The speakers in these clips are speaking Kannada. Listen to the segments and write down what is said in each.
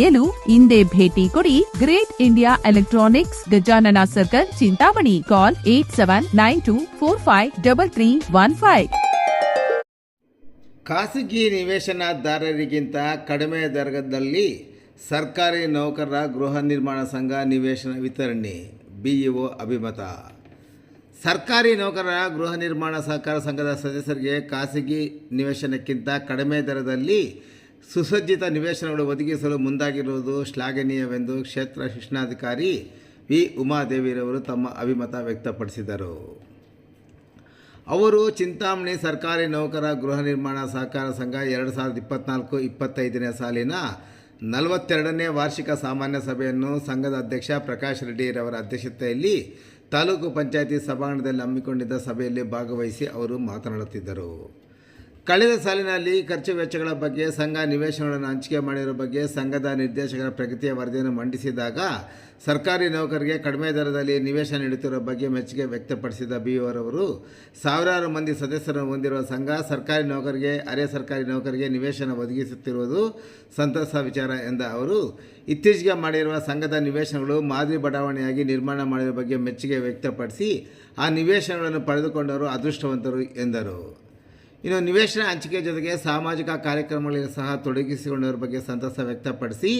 ಪಡೆಯಲು ಇಂದೇ ಭೇಟಿ ಕೊಡಿ great India electronics Gajanana circle, Chintamani. Call eight seven nine two four five double three one five. ಖಾಸಗಿ ನಿವೇಶನದಾರರಿಗಿಂತ ಕಡಿಮೆ ದರದಲ್ಲಿ ಸರ್ಕಾರಿ ನೌಕರರ ಗೃಹ ನಿರ್ಮಾಣ ಸಂಘ ನಿವೇಶನ ವಿತರಣೆ, ಬಿಇಒ ಅಭಿಮತ. ಸರ್ಕಾರಿ ನೌಕರರ ಗೃಹ ನಿರ್ಮಾಣ ಸಹಕಾರ ಸಂಘದ ಸದಸ್ಯರಿಗೆ ಖಾಸಗಿ ನಿವೇಶನಕ್ಕಿಂತ ಕಡಿಮೆ ದರದಲ್ಲಿ ಸುಸಜ್ಜಿತ ನಿವೇಶನಗಳು ಒದಗಿಸಲು ಮುಂದಾಗಿರುವುದು ಶ್ಲಾಘನೀಯವೆಂದು ಕ್ಷೇತ್ರ ಶಿಕ್ಷಣಾಧಿಕಾರಿ ವಿ. ಉಮಾದೇವಿರವರು ತಮ್ಮ ಅಭಿಮತ ವ್ಯಕ್ತಪಡಿಸಿದರು. ಅವರು ಚಿಂತಾಮಣಿ ಸರ್ಕಾರಿ ನೌಕರ ಗೃಹ ನಿರ್ಮಾಣ ಸಹಕಾರ ಸಂಘ ಎರಡು ಸಾವಿರದ ಇಪ್ಪತ್ನಾಲ್ಕು ಇಪ್ಪತ್ತೈದನೇ ಸಾಲಿನ ನಲವತ್ತೆರಡನೇ ವಾರ್ಷಿಕ ಸಾಮಾನ್ಯ ಸಭೆಯನ್ನು ಸಂಘದ ಅಧ್ಯಕ್ಷ ಪ್ರಕಾಶ್ ರೆಡ್ಡಿರವರ ಅಧ್ಯಕ್ಷತೆಯಲ್ಲಿ ತಾಲೂಕು ಪಂಚಾಯಿತಿ ಸಭಾಂಗಣದಲ್ಲಿ ಹಮ್ಮಿಕೊಂಡಿದ್ದ ಸಭೆಯಲ್ಲಿ ಭಾಗವಹಿಸಿ ಅವರು ಮಾತನಾಡುತ್ತಿದ್ದರು. ಕಳೆದ ಸಾಲಿನಲ್ಲಿ ಖರ್ಚು ವೆಚ್ಚಗಳ ಬಗ್ಗೆ ಸಂಘ ನಿವೇಶನಗಳನ್ನು ಹಂಚಿಕೆ ಮಾಡಿರೋ ಬಗ್ಗೆ ಸಂಘದ ನಿರ್ದೇಶಕರ ಪ್ರಗತಿಯ ವರದಿಯನ್ನು ಮಂಡಿಸಿದಾಗ ಸರ್ಕಾರಿ ನೌಕರಿಗೆ ಕಡಿಮೆ ದರದಲ್ಲಿ ನಿವೇಶನ ನೀಡುತ್ತಿರುವ ಬಗ್ಗೆ ಮೆಚ್ಚುಗೆ ವ್ಯಕ್ತಪಡಿಸಿದ ಬಿಒರವರು ಸಾವಿರಾರು ಮಂದಿ ಸದಸ್ಯರನ್ನು ಹೊಂದಿರುವ ಸಂಘ ಸರ್ಕಾರಿ ನೌಕರಿಗೆ ಅರೆ ಸರ್ಕಾರಿ ನೌಕರಿಗೆ ನಿವೇಶನ ಒದಗಿಸುತ್ತಿರುವುದು ಸಂತಸ ವಿಚಾರ ಎಂದ ಅವರು, ಇತ್ತೀಚೆಗೆ ಮಾಡಿರುವ ಸಂಘದ ನಿವೇಶನಗಳು ಮಾದರಿ ಬಡಾವಣೆಯಾಗಿ ನಿರ್ಮಾಣ ಮಾಡಿರುವ ಬಗ್ಗೆ ಮೆಚ್ಚುಗೆ ವ್ಯಕ್ತಪಡಿಸಿ ಆ ನಿವೇಶನಗಳನ್ನು ಪಡೆದುಕೊಂಡವರು ಅದೃಷ್ಟವಂತರು ಎಂದರು. ಇನ್ನು ನಿವೇಶನ ಹಂಚಿಕೆ ಜೊತೆಗೆ ಸಾಮಾಜಿಕ ಕಾರ್ಯಕ್ರಮಗಳಲ್ಲಿ ಸಹ ತೊಡಗಿಸಿಕೊಂಡವರ ಬಗ್ಗೆ ಸಂತಸ ವ್ಯಕ್ತಪಡಿಸಿ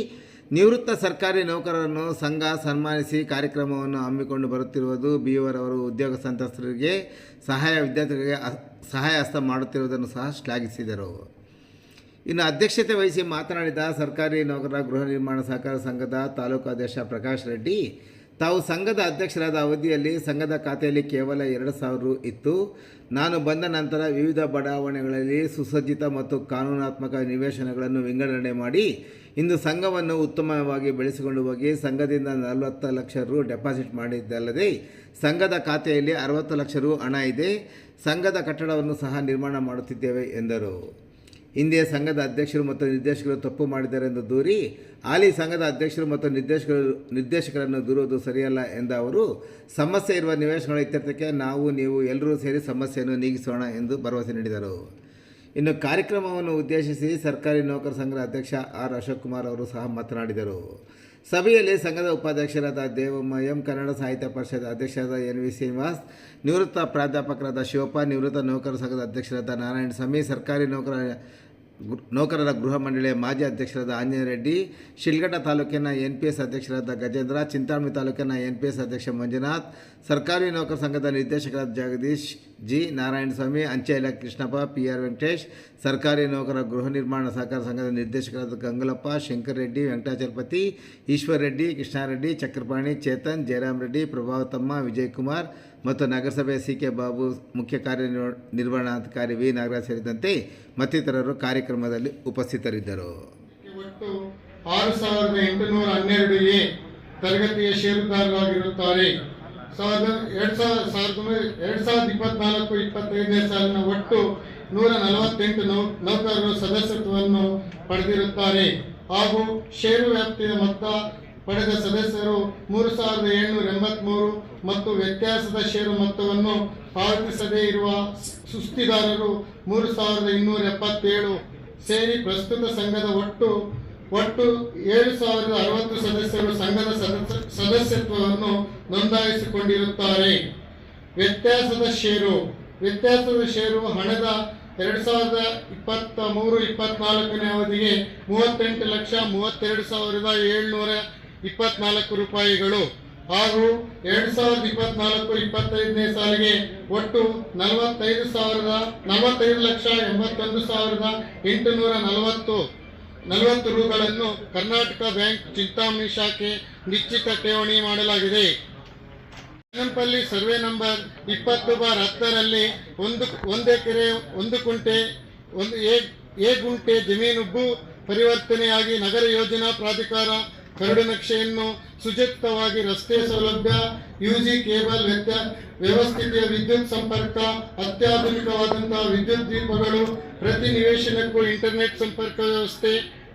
ನಿವೃತ್ತ ಸರ್ಕಾರಿ ನೌಕರರನ್ನು ಸಂಘ ಸನ್ಮಾನಿಸಿ ಕಾರ್ಯಕ್ರಮವನ್ನು ಹಮ್ಮಿಕೊಂಡು ಬರುತ್ತಿರುವುದು ಅವರು ಉದ್ಯೋಗ ಸಂತ್ರಸ್ತರಿಗೆ ಸಹಾಯ ವಿದ್ಯಾರ್ಥಿಗಳಿಗೆ ಸಹಾಯ ಹಸ್ತ ಮಾಡುತ್ತಿರುವುದನ್ನು ಸಹ ಶ್ಲಾಘಿಸಿದರು. ಇನ್ನು ಅಧ್ಯಕ್ಷತೆ ವಹಿಸಿ ಮಾತನಾಡಿದ ಸರ್ಕಾರಿ ನೌಕರರ ಗೃಹ ನಿರ್ಮಾಣ ಸಹಕಾರ ಸಂಘದ ತಾಲೂಕು ಅಧ್ಯಕ್ಷ ಪ್ರಕಾಶ್ ರೆಡ್ಡಿ ತಾವು ಸಂಘದ ಅಧ್ಯಕ್ಷರಾದ ಅವಧಿಯಲ್ಲಿ ಸಂಘದ ಖಾತೆಯಲ್ಲಿ ಕೇವಲ ಎರಡು ಸಾವಿರ ರು ಇತ್ತು. ನಾನು ಬಂದ ನಂತರ ವಿವಿಧ ಬಡಾವಣೆಗಳಲ್ಲಿ ಸುಸಜ್ಜಿತ ಮತ್ತು ಕಾನೂನಾತ್ಮಕ ನಿವೇಶನಗಳನ್ನು ವಿಂಗಡಣೆ ಮಾಡಿ ಇಂದು ಸಂಘವನ್ನು ಉತ್ತಮವಾಗಿ ಬೆಳೆಸಿಕೊಂಡು ಹೋಗಿ ಸಂಘದಿಂದ ನಲವತ್ತು ಲಕ್ಷ ರು ಡೆಪಾಸಿಟ್ ಮಾಡಿದ್ದಲ್ಲದೆ ಸಂಘದ ಖಾತೆಯಲ್ಲಿ ಅರವತ್ತು ಲಕ್ಷ ರು ಹಣ ಇದೆ. ಸಂಘದ ಕಟ್ಟಡವನ್ನು ಸಹ ನಿರ್ಮಾಣ ಮಾಡುತ್ತಿದ್ದೇವೆ ಎಂದರು. ಹಿಂದೆ ಸಂಘದ ಅಧ್ಯಕ್ಷರು ಮತ್ತು ನಿರ್ದೇಶಕರು ತಪ್ಪು ಮಾಡಿದ್ದಾರೆ ಎಂದು ದೂರಿ, ಹಾಲಿ ಸಂಘದ ಅಧ್ಯಕ್ಷರು ಮತ್ತು ನಿರ್ದೇಶಕರು, ನಿರ್ದೇಶಕರನ್ನು ದೂರುವುದು ಸರಿಯಲ್ಲ ಎಂದ ಅವರು, ಸಮಸ್ಯೆ ಇರುವ ನಿವೇಶನಗಳ ಇತ್ಯರ್ಥಕ್ಕೆ ನಾವು, ನೀವು ಎಲ್ಲರೂ ಸೇರಿ ಸಮಸ್ಯೆಯನ್ನು ನೀಗಿಸೋಣ ಎಂದು ಭರವಸೆ ನೀಡಿದರು. ಇನ್ನು ಕಾರ್ಯಕ್ರಮವನ್ನು ಉದ್ದೇಶಿಸಿ ಸರ್ಕಾರಿ ನೌಕರ ಸಂಘದ ಅಧ್ಯಕ್ಷ ಆರ್ ಅಶೋಕ್ ಕುಮಾರ್ ಅವರು ಸಹ ಮಾತನಾಡಿದರು. ಸಭೆಯಲ್ಲಿ ಸಂಘದ ಉಪಾಧ್ಯಕ್ಷರಾದ ದೇವಮ್ಮ, ಎಂ ಕನ್ನಡ ಸಾಹಿತ್ಯ ಪರಿಷತ್ ಅಧ್ಯಕ್ಷರಾದ ಎನ್ ವಿ ಶ್ರೀನಿವಾಸ್, ನಿವೃತ್ತ ಪ್ರಾಧ್ಯಾಪಕರಾದ ಶಿವಪ್ಪ, ನಿವೃತ್ತ ನೌಕರ ಸಂಘದ ಅಧ್ಯಕ್ಷರಾದ ನಾರಾಯಣ ಸ್ವಾಮಿ, ಸರ್ಕಾರಿ ನೌಕರ ನೌಕರರ ಗೃಹ ಮಂಡಳಿಯ ಮಾಜಿ ಅಧ್ಯಕ್ಷರಾದ ಆಂಜನೇಯ ರೆಡ್ಡಿ ಶಿಲ್ಘಟ್ಟ ತಾಲೂಕಿನ ಎನ್ ಪಿ ಎಸ್ ಅಧ್ಯಕ್ಷರಾದ ಗಜೇಂದ್ರ ಚಿಂತಾಮಣಿ ತಾಲೂಕಿನ ಎನ್ ಪಿ ಎಸ್ ಅಧ್ಯಕ್ಷ ಮಂಜುನಾಥ್ ಸರ್ಕಾರಿ ನೌಕರ ಸಂಘದ ನಿರ್ದೇಶಕರಾದ ಜಗದೀಶ್ ಜಿ ನಾರಾಯಣಸ್ವಾಮಿ ಅಂಚೆ ಇಲಾಖೆ ಕೃಷ್ಣಪ್ಪ ಪಿ ಆರ್ ವೆಂಕಟೇಶ್ ಸರ್ಕಾರಿ ನೌಕರ ಗೃಹ ನಿರ್ಮಾಣ ಸಹಕಾರ ಸಂಘದ ನಿರ್ದೇಶಕರಾದ ಗಂಗುಲಪ್ಪ ಶಂಕರ್ ರೆಡ್ಡಿ ವೆಂಕಟಾಚಲಪತಿ ಈಶ್ವರ್ ರೆಡ್ಡಿ ಕೃಷ್ಣಾರೆಡ್ಡಿ ಚಕ್ರಪಾಣಿ ಚೇತನ್ ಜಯರಾಮ್ ರೆಡ್ಡಿ ಪ್ರಭಾವತಮ್ಮ ವಿಜಯ್ ಕುಮಾರ್ ಮತ್ತು ನಗರಸಭೆ ಸಿ ಕೆ ಬಾಬು ಮುಖ್ಯ ಕಾರ್ಯನಿರ್ವ ನಿರ್ವಹಣಾಧಿಕಾರಿ ವಿ ನಾಗರಾಜ್ ಸೇರಿದಂತೆ ಮತ್ತಿತರರು ಕಾರ್ಯಕ್ರಮದಲ್ಲಿ ಉಪಸ್ಥಿತರಿದ್ದರು. ಒಟ್ಟು ಆರು ಸಾವಿರದ ಎಂಟುನೂರ ಹನ್ನೆರಡು ಎ ತರಗತಿಯ ಷೇರುದಾರರಾಗಿರುತ್ತಾರೆ. ಸಾವಿರದ ಎರಡು ಸಾವಿರದ ಸಾವಿರದ ಎರಡ್ ಸಾವಿರದ ಇಪ್ಪತ್ನಾಲ್ಕು ಇಪ್ಪತ್ತೈದನೇ ಸಾಲಿನ ಒಟ್ಟು ನೂರ ನಲವತ್ತೆಂಟು ನೌ ನೌಕರರು ಸದಸ್ಯತ್ವವನ್ನು ಪಡೆದಿರುತ್ತಾರೆ. ಹಾಗೂ ಷೇರು ವ್ಯಾಪ್ತಿಯ ಮೊತ್ತ ಪಡೆದ ಸದಸ್ಯರು ಮೂರು ಸಾವಿರದ ಏಳ್ನೂರ ಎಂಬತ್ಮೂರು ಮತ್ತು ವ್ಯತ್ಯಾಸದ ಷೇರು ಮೊತ್ತವನ್ನು ಪಾವತಿಸದೇ ಇರುವ ಸುಸ್ತಿದಾರರು ಮೂರು ಸಾವಿರದ ಇನ್ನೂರ ಎಪ್ಪತ್ತೇಳು ಸೇರಿ ಪ್ರಸ್ತುತ ಸಂಘದ ಒಟ್ಟು ಒಟ್ಟು ಏಳು ಸಾವಿರದ ಅರವತ್ತು ಸದಸ್ಯರು ಸಂಘದ ಸದಸ್ಯ, ಸದಸ್ಯತ್ವವನ್ನು ನೋಂದಾಯಿಸಿಕೊಂಡಿರುತ್ತಾರೆ. ವ್ಯತ್ಯಾಸದ ಷೇರು ವ್ಯತ್ಯಾಸದ ಷೇರು ಹಣದ ಎರಡು ಸಾವಿರದ ಇಪ್ಪತ್ತ ಮೂರು, ಇಪ್ಪತ್ನಾಲ್ಕನೇ ಅವಧಿಗೆ ಮೂವತ್ತೆಂಟು ಲಕ್ಷ ಮೂವತ್ತೆರಡು ಸಾವಿರದ ಏಳ್ನೂರ ಇಪ್ಪತ್ನಾಲ್ಕು ರೂಪಾಯಿಗಳು ಹಾಗೂ ಎರಡು ಸಾವಿರದ ಇಪ್ಪತ್ನಾಲ್ಕು ಇಪ್ಪತ್ತೈದನೇ ಸಾಲಿಗೆ ಒಟ್ಟು ನಲವತ್ತೈದು ಸಾವಿರದ ನಲವತ್ತೈದು ಲಕ್ಷ ಎಂಬತ್ತೊಂದು ಸಾವಿರದ ಎಂಟುನೂರ ನಲವತ್ತು ನಲವತ್ತು ರೂಗಳನ್ನು ಕರ್ನಾಟಕ ಬ್ಯಾಂಕ್ ಚಿಂತಾಮಣಿ ಶಾಖೆ ನಿಶ್ಚಿತ ಠೇವಣಿ ಮಾಡಲಾಗಿದೆ. ಬೆನ್ನಂಪಲ್ಲಿ ಸರ್ವೆ ನಂಬರ್ ಇಪ್ಪತ್ತು ಬಾರ್ ಹತ್ತರಲ್ಲಿ ಒಂದು ಒಂದು ಎಕರೆ, ಒಂದು ಕುಂಟೆ, ಒಂದು ಎ ಗುಂಟೆ ಜಮೀನು ಭೂ ಪರಿವರ್ತನೆಯಾಗಿ ನಗರ ಯೋಜನಾ ಪ್ರಾಧಿಕಾರ ಕರಡು ನಕ್ಷೆಯನ್ನು ಸುಜಕ್ತವಾಗಿ ರಸ್ತೆ ಸೌಲಭ್ಯ ಯುಜಿ ಕೇಬಲ್ ವ್ಯವಸ್ಥಿತ ವಿದ್ಯುತ್ ಸಂಪರ್ಕ, ಅತ್ಯಾಧುನಿಕವಾದಂತಹ ವಿದ್ಯುತ್ ದೀಪಗಳು, ಪ್ರತಿ ನಿವೇಶನಕ್ಕೂ ಇಂಟರ್ನೆಟ್ ಸಂಪರ್ಕ ವ್ಯವಸ್ಥೆ,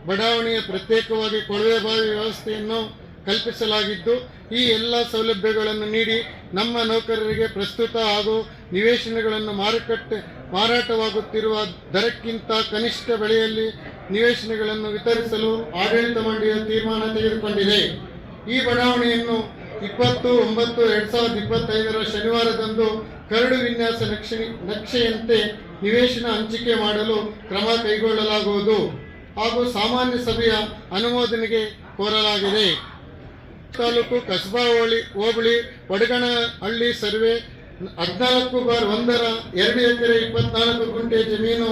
ಬಡಾವಣೆಯ ಪ್ರತ್ಯೇಕವಾಗಿ ಕೊಳವೆ ಬಾವಿ ವ್ಯವಸ್ಥೆಯನ್ನು ಕಲ್ಪಿಸಲಾಗಿದ್ದು, ಈ ಎಲ್ಲ ಸೌಲಭ್ಯಗಳನ್ನು ನೀಡಿ ನಮ್ಮ ನೌಕರರಿಗೆ ಪ್ರಸ್ತುತ ಹಾಗೂ ನಿವೇಶನಗಳನ್ನು ಮಾರುಕಟ್ಟೆ ಮಾರಾಟವಾಗುತ್ತಿರುವ ದರಕ್ಕಿಂತ ಕನಿಷ್ಠ ಬೆಲೆಯಲ್ಲಿ ನಿವೇಶನಗಳನ್ನು ವಿತರಿಸಲು ಆಡಳಿತ ಮಂಡಳಿಯ ತೀರ್ಮಾನ ತೆಗೆದುಕೊಂಡಿದೆ. ಈ ಬಡಾವಣೆಯನ್ನು ಇಪ್ಪತ್ತು, ಒಂಬತ್ತು, ಎರಡ್ ಸಾವಿರದ ಇಪ್ಪತ್ತೈದರ ಶನಿವಾರದಂದು ಕರಡು ವಿನ್ಯಾಸ ನಕ್ಷೆ, ನಕ್ಷೆಯಂತೆ ನಿವೇಶನ ಹಂಚಿಕೆ ಮಾಡಲು ಕ್ರಮ ಕೈಗೊಳ್ಳಲಾಗುವುದು ಹಾಗೂ ಸಾಮಾನ್ಯ ಸಭೆಯ ಅನುಮೋದನೆಗೆ ಕೋರಲಾಗಿದೆ. ತಾಲೂಕು ಕಸ್ಬಾ ಹೋಳಿ ಹೋಬಳಿ ವಡಗನಹಳ್ಳಿ ಸರ್ವೆ ಹದಿನಾಲ್ಕು ಬಾರ್ ಒಂದರ ಎರಡು ಎಕರೆ ಇಪ್ಪತ್ನಾಲ್ಕು ಗುಂಟೆ ಜಮೀನು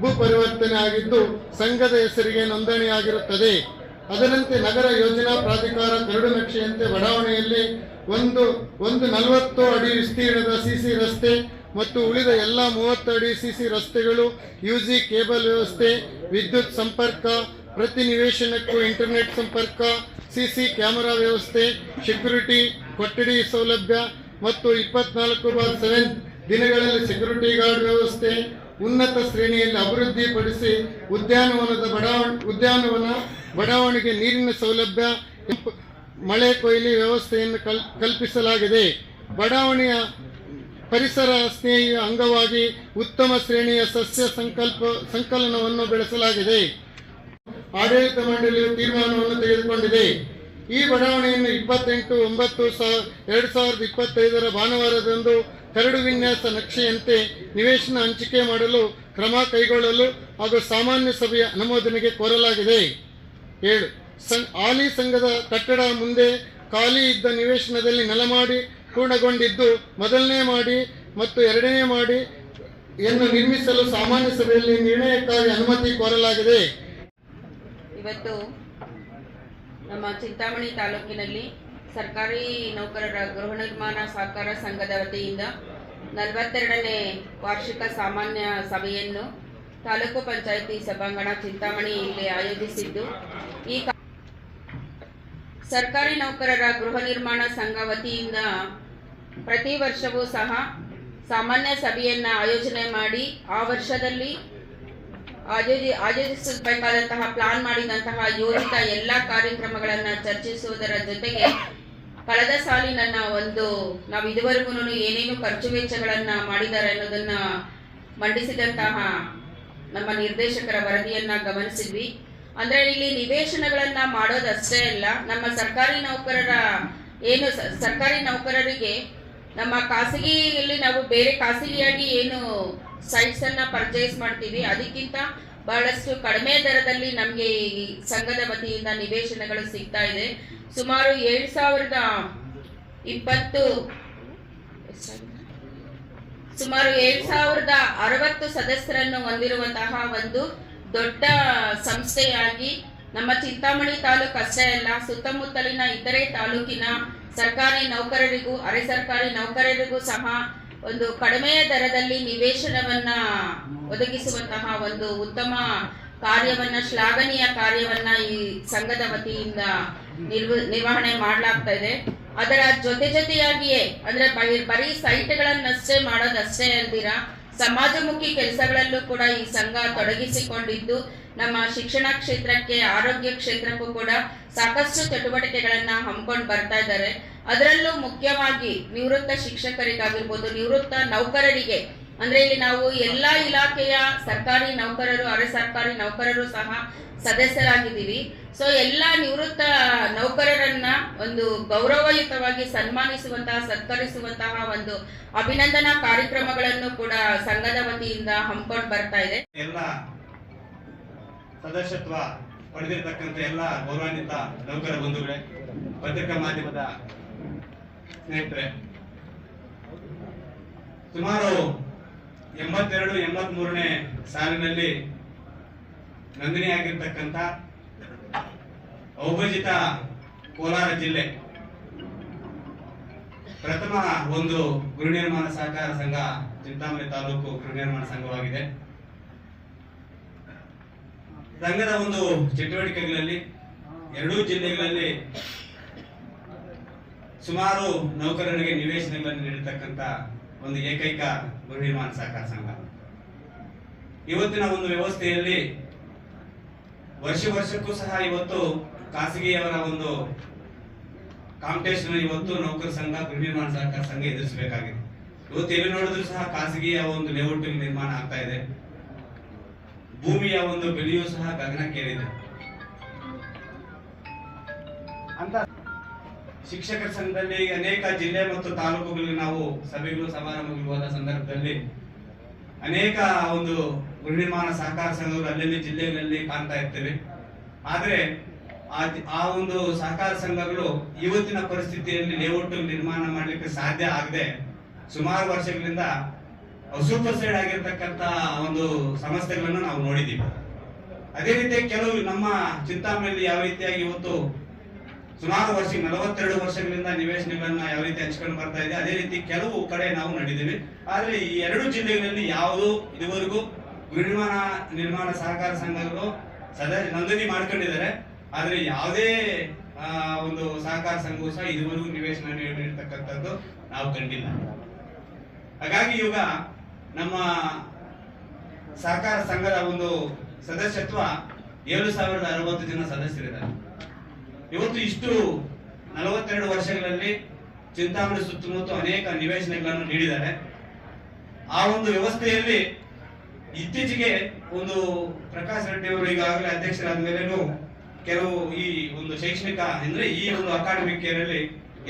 ಭೂ ಪರಿವರ್ತನೆ ಆಗಿದ್ದು ಸಂಘದ ಹೆಸರಿಗೆ ನೋಂದಣಿಯಾಗಿರುತ್ತದೆ. ಅದರಂತೆ ನಗರ ಯೋಜನಾ ಪ್ರಾಧಿಕಾರ ಕರಡು ನಕ್ಷೆಯಂತೆ ಬಡಾವಣೆಯಲ್ಲಿ ಒಂದು ಒಂದು ನಲವತ್ತು ಅಡಿ ವಿಸ್ತೀರ್ಣದ ಸಿಸಿ ರಸ್ತೆ ಮತ್ತು ಉಳಿದ ಎಲ್ಲ ಮೂವತ್ತು ಅಡಿ ಸಿಸಿ ರಸ್ತೆಗಳು ಯುಜಿ ಕೇಬಲ್ ವ್ಯವಸ್ಥೆ, ವಿದ್ಯುತ್ ಸಂಪರ್ಕ ಪ್ರತಿ ನಿವೇಶನಕ್ಕೂ ಇಂಟರ್ನೆಟ್ ಸಂಪರ್ಕ ಸಿಸಿ ಕ್ಯಾಮೆರಾ ವ್ಯವಸ್ಥೆ, ಸೆಕ್ಯುರಿಟಿ, ಕೊಠಡಿ ಸೌಲಭ್ಯ ಮತ್ತು ಇಪ್ಪತ್ನಾಲ್ಕು ಬಾರ್ ಸೆವೆನ್ ದಿನಗಳಲ್ಲಿ ಸೆಕ್ಯುರಿಟಿ ಗಾರ್ಡ್ ವ್ಯವಸ್ಥೆ ಉನ್ನತ ಶ್ರೇಣಿಯಲ್ಲಿ ಅಭಿವೃದ್ಧಿಪಡಿಸಿ ಉದ್ಯಾನವನದ ಬಡಾವಣೆ, ಉದ್ಯಾನವನ ಬಡಾವಣೆಗೆ ನೀರಿನ ಸೌಲಭ್ಯ ಮಳೆ ಕೊಯ್ಲಿ ವ್ಯವಸ್ಥೆಯನ್ನು ಕಲ್, ಕಲ್ಪಿಸಲಾಗಿದೆ. ಬಡಾವಣೆಯ ಪರಿಸರ ಸ್ನೇಹಿ ಅಂಗವಾಗಿ ಉತ್ತಮ ಶ್ರೇಣಿಯ ಸಸ್ಯ ಸಂಕಲ್ಪ, ಸಂಕಲನವನ್ನು ಬೆಳೆಸಲಾಗಿದೆ. ಆಡಳಿತ ಮಂಡಳಿಯು ತೀರ್ಮಾನವನ್ನು ತೆಗೆದುಕೊಂಡಿದೆ. ಈ ಬಡಾವಣೆಯನ್ನು ಇಪ್ಪತ್ತೆಂಟು, ಒಂಬತ್ತು ಸಾವಿರ ಎರಡು ಸಾವಿರದ ಇಪ್ಪತ್ತೈದರ ಭಾನುವಾರದಂದು ಕರಡು ವಿನ್ಯಾಸ ನಕ್ಷೆಯಂತೆ ನಿವೇಶನ ಹಂಚಿಕೆ ಮಾಡಲು ಕ್ರಮ ಕೈಗೊಳ್ಳಲು ಹಾಗೂ ಸಾಮಾನ್ಯ ಸಭೆಯ ಅನುಮೋದನೆಗೆ ಕೋರಲಾಗಿದೆ. ಏಳು. ಹಾಲಿ ಸಂಘದ ಕಟ್ಟಡ ಮುಂದೆ ಖಾಲಿ ಇದ್ದ ನಿವೇಶನದಲ್ಲಿ ನೆಲಮಾಡಿ ಪೂರ್ಣಗೊಂಡಿದ್ದು ಮೊದಲನೇ ಮಾಡಿ ಮತ್ತು ಎರಡನೇ ಮಾಡಿ ಎಂದು ನಿರ್ಮಿಸಲು ಸಾಮಾನ್ಯ ಸಭೆಯಲ್ಲಿ ನಿರ್ಣಯಕ್ಕಾಗಿ ಅನುಮತಿ ಕೋರಲಾಗಿದೆ. ಇವತ್ತು ನಮ್ಮ ಚಿಂತಾಮಣಿ ತಾಲೂಕಿನಲ್ಲಿ ಸರ್ಕಾರಿ ನೌಕರರ ಗೃಹ ನಿರ್ಮಾಣ ಸಹಕಾರ ಸಂಘದ ವತಿಯಿಂದ ನಲವತ್ತೆರಡನೇ ವಾರ್ಷಿಕ ಸಾಮಾನ್ಯ ಸಭೆಯನ್ನು ತಾಲೂಕು ಪಂಚಾಯಿತಿ ಸಭಾಂಗಣ ಚಿಂತಾಮಣಿ ಇಲ್ಲಿ ಆಯೋಜಿಸಿದ್ದು. ಈ ಸರ್ಕಾರಿ ನೌಕರರ ಗೃಹ ನಿರ್ಮಾಣ ಸಂಘ ವತಿಯಿಂದ ಪ್ರತಿ ವರ್ಷವೂ ಸಹ ಸಾಮಾನ್ಯ ಸಭೆಯನ್ನ ಆಯೋಜನೆ ಮಾಡಿ ಆ ವರ್ಷದಲ್ಲಿ ಆಯೋಜಿ ಆಯೋಜಿಸಬೇಕಾದಂತಹ, ಪ್ಲಾನ್ ಮಾಡಿದಂತಹ ಯೋಜಿತ ಎಲ್ಲ ಕಾರ್ಯಕ್ರಮಗಳನ್ನ ಚರ್ಚಿಸುವುದರ ಜೊತೆಗೆ ಕಳೆದ ಸಾಲಿನ ಒಂದು ನಾವು ಇದುವರೆಗೂ ಏನೇನು ಖರ್ಚು ವೆಚ್ಚಗಳನ್ನ ಮಾಡಿದ್ದಾರೆ ಅನ್ನೋದನ್ನ ಮಂಡಿಸಿದಂತಹ ನಮ್ಮ ನಿರ್ದೇಶಕರ ವರದಿಯನ್ನ ಗಮನಿಸಿದ್ವಿ. ಅಂದ್ರೆ ಇಲ್ಲಿ ನಿವೇಶನಗಳನ್ನ ಮಾಡೋದಷ್ಟೇ ಅಲ್ಲ, ನಮ್ಮ ಸರ್ಕಾರಿ ನೌಕರರ ಏನು ಸರ್ಕಾರಿ ನೌಕರರಿಗೆ ನಮ್ಮ ಖಾಸಗಿಯಲ್ಲಿ ನಾವು ಬೇರೆ ಖಾಸಗಿಯಾಗಿ ಏನು ಸೈಟ್ಸ್ ಅನ್ನ ಪರ್ಚೇಸ್ ಮಾಡ್ತೀವಿ. ಅದಕ್ಕಿಂತ ಬಹಳಷ್ಟು ಕಡಿಮೆ ದರದಲ್ಲಿ ನಮಗೆ ಈ ಸಂಘದ ವತಿಯಿಂದ ನಿವೇಶನಗಳು ಸಿಗ್ತಾ ಇದೆ. ಸುಮಾರು ಏಳು ಸಾವಿರದ ಇಪ್ಪತ್ತು? ಸುಮಾರು ಏಳು ಸಾವಿರದ ಅರವತ್ತು ಸದಸ್ಯರನ್ನು ಹೊಂದಿರುವಂತಹ ಒಂದು ದೊಡ್ಡ ಸಂಸ್ಥೆಯಾಗಿ ನಮ್ಮ ಚಿಂತಾಮಣಿ ತಾಲೂಕು ಅಷ್ಟೇ ಅಲ್ಲ, ಸುತ್ತಮುತ್ತಲಿನ ಇತರೆ ತಾಲೂಕಿನ ಸರ್ಕಾರಿ ನೌಕರರಿಗೂ, ಅರೆ ಸರ್ಕಾರಿ ನೌಕರರಿಗೂ ಸಹ ಒಂದು ಕಡಿಮೆಯ ದರದಲ್ಲಿ ನಿವೇಶನವನ್ನ ಒದಗಿಸುವಂತಹ ಒಂದು ಉತ್ತಮ ಕಾರ್ಯವನ್ನ, ಶ್ಲಾಘನೀಯ ಕಾರ್ಯವನ್ನ ಈ ಸಂಘದ ವತಿಯಿಂದ ನಿರ್ವ, ನಿರ್ವಹಣೆ ಮಾಡಲಾಗ್ತಾ ಇದೆ. ಅದರ ಜೊತೆ ಜೊತೆಯಾಗಿಯೇ ಅಂದ್ರೆ ಬರೀ- ಬರೀ ಸೈಟ್ಗಳನ್ನಷ್ಟೇ ಮಾಡೋದಷ್ಟೇ ಅಲ್ದಿರ ಸಮಾಜಮುಖಿ ಕೆಲಸಗಳಲ್ಲೂ ಕೂಡ ಈ ಸಂಘ ತೊಡಗಿಸಿಕೊಂಡಿದ್ದು, ನಮ್ಮ ಶಿಕ್ಷಣ ಕ್ಷೇತ್ರಕ್ಕೆ, ಆರೋಗ್ಯ ಕ್ಷೇತ್ರಕ್ಕೂ ಕೂಡ ಸಾಕಷ್ಟು ಚಟುವಟಿಕೆಗಳನ್ನ ಹಮ್ಮಿಕೊಂಡು ಬರ್ತಾ ಇದ್ದಾರೆ. ಅದರಲ್ಲೂ ಮುಖ್ಯವಾಗಿ ನಿವೃತ್ತ ಶಿಕ್ಷಕರಿಗಾಗಿರ್ಬೋದು, ನಿವೃತ್ತ ನೌಕರರಿಗೆ ಅಂದ್ರೆ ಇಲ್ಲಿ ನಾವು ಎಲ್ಲಾ ಇಲಾಖೆಯ ಸರ್ಕಾರಿ ನೌಕರರು, ಅರೆ ಸರ್ಕಾರಿ ನೌಕರರು ಸಹ ಸದಸ್ಯರಾಗಿದ್ದೀವಿ. ಸೊ ಎಲ್ಲಾ ನಿವೃತ್ತ ನೌಕರರನ್ನ ಒಂದು ಗೌರವಯುತವಾಗಿ ಸನ್ಮಾನಿಸುವಂತಹ, ಸತ್ಕರಿಸುವಂತಹ ಒಂದು ಅಭಿನಂದನಾ ಕಾರ್ಯಕ್ರಮಗಳನ್ನು ಕೂಡ ಸಂಘದ ವತಿಯಿಂದ ಹಮ್ಮಿಕೊಂಡು ಬರ್ತಾ ಇದೆ. ಎಲ್ಲ ಸದಸ್ಯತ್ವ ಪಡೆದಿರತಕ್ಕಂಥ ಎಲ್ಲ ಗೌರವಾನ್ವಿತ ನೌಕರ ಬಂಧುಗಳೇ, ಪತ್ರಿಕಾ ಮಾಧ್ಯಮದ ಸ್ನೇಹಿತರೆ, ಸುಮಾರು ಎಂಬತ್ತೆರಡು ಎಂಬತ್ ಮೂರನೇ ಸಾಲಿನಲ್ಲಿ ನಂದಿನಿಯಾಗಿರ್ತಕ್ಕಂಥ ಔಭಜಿತ ಕೋಲಾರ ಜಿಲ್ಲೆ ಪ್ರಥಮ ಒಂದು ಗೃಹ ನಿರ್ಮಾಣ ಸಹಕಾರ ಸಂಘ ಚಿಂತಾಮಣಿ ತಾಲೂಕು ಗೃಹ ನಿರ್ಮಾಣ ಸಂಘವಾಗಿದೆ. ಸಂಘದ ಒಂದು ಚಟುವಟಿಕೆಗಳಲ್ಲಿ ಎರಡೂ ಜಿಲ್ಲೆಗಳಲ್ಲಿ ಸುಮಾರು ನೌಕರರಿಗೆ ನಿವೇಶನಗಳನ್ನು ನೀಡತಕ್ಕಂತ ಒಂದು ಏಕೈಕ ನಿರ್ಮಾಣ ಸಹಕಾರ ಸಂಘ. ಇವತ್ತಿನ ಒಂದು ವ್ಯವಸ್ಥೆಯಲ್ಲಿ ವರ್ಷ ವರ್ಷಕ್ಕೂ ಸಹ ಇವತ್ತು ಖಾಸಗಿಯವರ ಒಂದು ಕಾಂಪಿಟೇಷನ್ ಇವತ್ತು ನೌಕರ ಸಂಘ ನಿರ್ಮಾಣ ಸಹಕಾರ ಸಂಘ ಎದುರಿಸಬೇಕಾಗಿದೆ. ಇವತ್ತು ಎಲ್ಲಿ ನೋಡಿದ್ರು ಸಹ ಖಾಸಗಿಯ ಒಂದು ಲೇಔಟ್ ನಿರ್ಮಾಣ ಆಗ್ತಾ ಇದೆ. ಭೂಮಿಯ ಒಂದು ಬೆಲೆಯೂ ಸಹ ಗಗನಕ್ಕೇರಿದೆ. ಅಂತ ಶಿಕ್ಷಕರ ಸಂಘದಲ್ಲಿ ಅನೇಕ ಜಿಲ್ಲೆ ಮತ್ತು ತಾಲೂಕುಗಳಿಗೆ ನಾವು ಸಭೆಗಳು, ಸಮಾರಂಭಗಳು ಹೋದ ಸಂದರ್ಭದಲ್ಲಿ ಅನೇಕ ಒಂದು ಗೃಹ ನಿರ್ಮಾಣ ಸಹಕಾರ ಸಂಘಗಳು ಅಲ್ಲಲ್ಲಿ ಜಿಲ್ಲೆಗಳಲ್ಲಿ ಕಾಣ್ತಾ ಇರ್ತೇವೆ. ಆದರೆ ಆ ಒಂದು ಸಹಕಾರ ಸಂಘಗಳು ಇವತ್ತಿನ ಪರಿಸ್ಥಿತಿಯಲ್ಲಿ ಲೇಔಟ್ ನಿರ್ಮಾಣ ಮಾಡಲಿಕ್ಕೆ ಸಾಧ್ಯ ಆಗದೆ ಸುಮಾರು ವರ್ಷಗಳಿಂದ ಸೂಪರ್ ಸೈಡ್ ಆಗಿರ್ತಕ್ಕಂಥ ಒಂದು ಸಮಸ್ಯೆಗಳನ್ನು ನಾವು ನೋಡಿದ್ದೀವಿ. ಅದೇ ರೀತಿ ಕೆಲವು ನಮ್ಮ ಚಿಂತಾಮಣಿಯಲ್ಲಿ ಯಾವ ರೀತಿಯಾಗಿ ಇವತ್ತು ಸುಮಾರು ವರ್ಷ ನಲವತ್ತೆರಡು ವರ್ಷಗಳಿಂದ ನಿವೇಶನಗಳನ್ನ ಯಾವ ರೀತಿ ಹಂಚ್ಕೊಂಡು ಬರ್ತಾ ಇದೆ, ಅದೇ ರೀತಿ ಕೆಲವು ಕಡೆ ನಾವು ನಡೆದಿವಿ ಆದ್ರೆ ಈ ಎರಡು ಜಿಲ್ಲೆಗಳಲ್ಲಿ ಯಾವುದು ಇದುವರೆಗೂ ನಿರ್ಮಾಣ ನಿರ್ಮಾಣ ಸಹಕಾರ ಸಂಘಗಳು ಸದಾ ನೋಂದಣಿ ಮಾಡ್ಕೊಂಡಿದ್ದಾರೆ. ಆದ್ರೆ ಯಾವುದೇ ಒಂದು ಸಹಕಾರ ಸಂಘವು ಸಹ ಇದುವರೆಗೂ ನಿವೇಶನ ನೀಡಿರ್ತಕ್ಕಂಥದ್ದು ನಾವು ಕಂಡಿಲ್ಲ. ಹಾಗಾಗಿ ಇವಾಗ ನಮ್ಮ ಸಹಕಾರ ಸಂಘದ ಒಂದು ಸದಸ್ಯತ್ವ ಏಳು ಸಾವಿರದ ಅರವತ್ತು ಜನ ಸದಸ್ಯರಿದ್ದಾರೆ. ಇವತ್ತು ಇಷ್ಟು ನಲವತ್ತೆರಡು ವರ್ಷಗಳಲ್ಲಿ ಚಿಂತಾಮಣಿ ಸುತ್ತಮುತ್ತ ಅನೇಕ ನಿವೇಶನಗಳನ್ನು ನೀಡಿದ್ದಾರೆ. ಆ ಒಂದು ವ್ಯವಸ್ಥೆಯಲ್ಲಿ ಇತ್ತೀಚೆಗೆ ಒಂದು ಪ್ರಕಾಶ್ ರೆಡ್ಡಿ ಅವರು ಈಗಾಗಲೇ ಅಧ್ಯಕ್ಷರಾದ ಮೇಲೇನು ಕೆಲವು ಈ ಒಂದು ಶೈಕ್ಷಣಿಕ ಅಂದ್ರೆ ಈ ಒಂದು ಅಕಾಡೆಮಿಕ್ ಇಯರ್